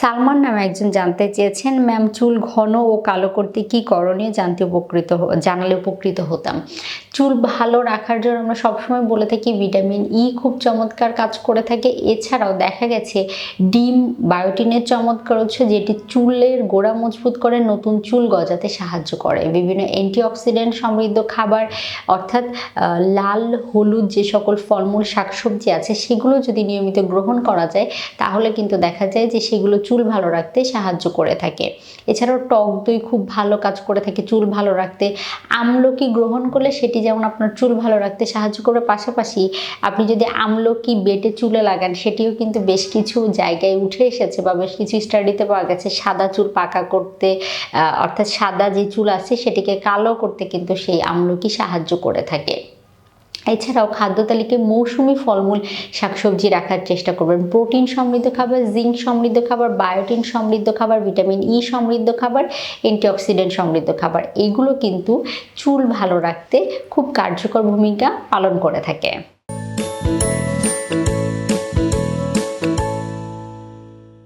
সালমান নামে একজন জানতে চেয়েছেন, ম্যাম, চুল ঘন ও কালো করতে কি করণীয় জানতে উপকৃত জানালে উপকৃত হতাম। চুল ভালো রাখার জন্য আমরা সবসময় বলে থাকি ভিটামিন ই খুব চমৎকার কাজ করে থাকে। এছাড়াও দেখা গেছে, ডিম বায়োটিনের চমৎকার হচ্ছে যেটি চুলের গোড়া মজবুত করে নতুন চুল গজাতে সাহায্য করে। বিভিন্ন অ্যান্টিঅক্সিডেন্ট সমৃদ্ধ খাবার, অর্থাৎ লাল, হলুদ যে সকল ফলমূল, শাকসবজি আছে, সেগুলো যদি নিয়মিত গ্রহণ করা যায়, তাহলে কিন্তু দেখা যায় যে সেগুলো চুল ভালো রাখতে সাহায্য করে থাকে। এছাড়াও টক দই খুব ভালো কাজ করে থাকে চুল ভালো রাখতে। আমলকি গ্রহণ করলে সেটি যেমন আপনার চুল ভালো রাখতে সাহায্য করবে, পাশাপাশি আপনি যদি আমলকি বেটে চুলে লাগান, সেটিও কিন্তু বেশ কিছু জায়গায় উঠে এসেছে বা বেশ কিছু স্টাডিতে পাওয়া গেছে। সাদা চুল পাকা করতে অর্থাৎ সাদা যে চুল আছে সেটিকে কালো করতে কিন্তু সেই আমলকি সাহায্য করে থাকে। এছাড়াও খাদ্য তালিকায় মৌসুমি ফলমূল শাকসবজি রাখার চেষ্টা করবেন। প্রোটিন সমৃদ্ধ খাবার, জিঙ্ক সমৃদ্ধ খাবার, বায়োটিন সমৃদ্ধ খাবার, ভিটামিন ই সমৃদ্ধ খাবার, অ্যান্টিঅক্সিডেন্ট সমৃদ্ধ খাবার। এগুলো কিন্তু চুল ভালো রাখতে খুব কার্যকর ভূমিকা পালন করে থাকে।